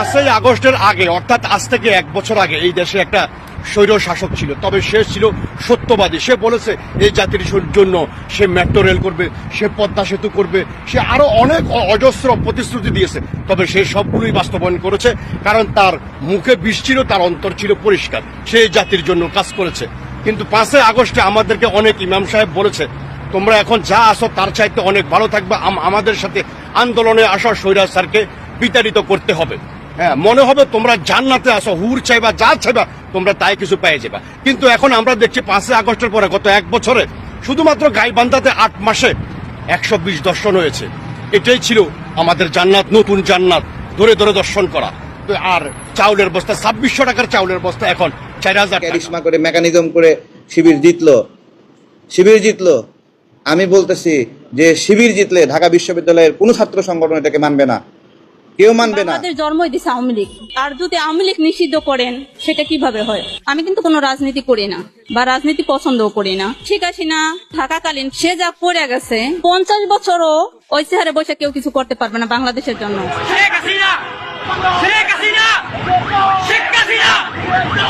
পাঁচই আগস্টের আগে, অর্থাৎ আজ থেকে এক বছর আগে, এই দেশে একটা স্বৈর শাসক ছিল। তবে সে ছিল সত্যবাদী। সে বলেছে, এই জাতির জন্য সে মেট্রো রেল করবে, সে পদ্মা সেতু করবে। সে আরও অনেক অজস্র প্রতিশ্রুতি দিয়েছে। তবে সে সবগুলোই বাস্তবায়ন করেছে, কারণ তার মুখে বিষ ছিল, তার অন্তর ছিল পরিষ্কার। সে জাতির জন্য কাজ করেছে। কিন্তু পাঁচই আগস্টে আমাদেরকে অনেক ইমাম সাহেব বলেছে, তোমরা এখন যা আসো তার চাইতে অনেক ভালো থাকবে। আম- আমাদের সাথে আন্দোলনে আসা স্যারকে বিতাড়িত করতে হবে। হ্যাঁ মনে হবে তোমরা জান্নাতে আসো, হুর চাইবা, যা চাইবা, তোমরা তাই কিছু পেয়ে যাবা। কিন্তু এখন আমরা দেখছি পাঁচই আগস্টের পরে, গত এক বছরে, শুধুমাত্র গাইবান্ধাতে আট মাসে একশো বিশ দর্শন হয়েছে। এটাই ছিল আমাদের জান্নাত, নতুন জান্নাত, ধরে ধরে দর্শন করা। আর চাউলের বস্তা, ছাব্বিশশো টাকার চাউলের বস্তা এখন চার হাজার করে, মেকানিজম করে শিবির জিতলো। শিবির জিতলো। আমি বলতেছি যে শিবির জিতলে ঢাকা বিশ্ববিদ্যালয়ের কোনো ছাত্র সংগঠন এটাকে মানবে না। কেউ মানবে না। আমাদের জন্মই দিছে আওয়ামী লীগ। আর যদি আওয়ামী লীগ নিষিদ্ধ করেন সেটা কীভাবে হয়? আমি কিন্তু কোনো রাজনীতি করি না বা রাজনীতি পছন্দও করি না। ঠিক আছে না থাকাকালীন সে যা পড়ে গেছে পঞ্চাশ বছরও ওই চেহারে বসে কেউ কিছু করতে পারবে না বাংলাদেশের জন্য। শেখ হাসিনা শেখ হাসিনা! শেখ হাসিনা! শেখ হাসিনা!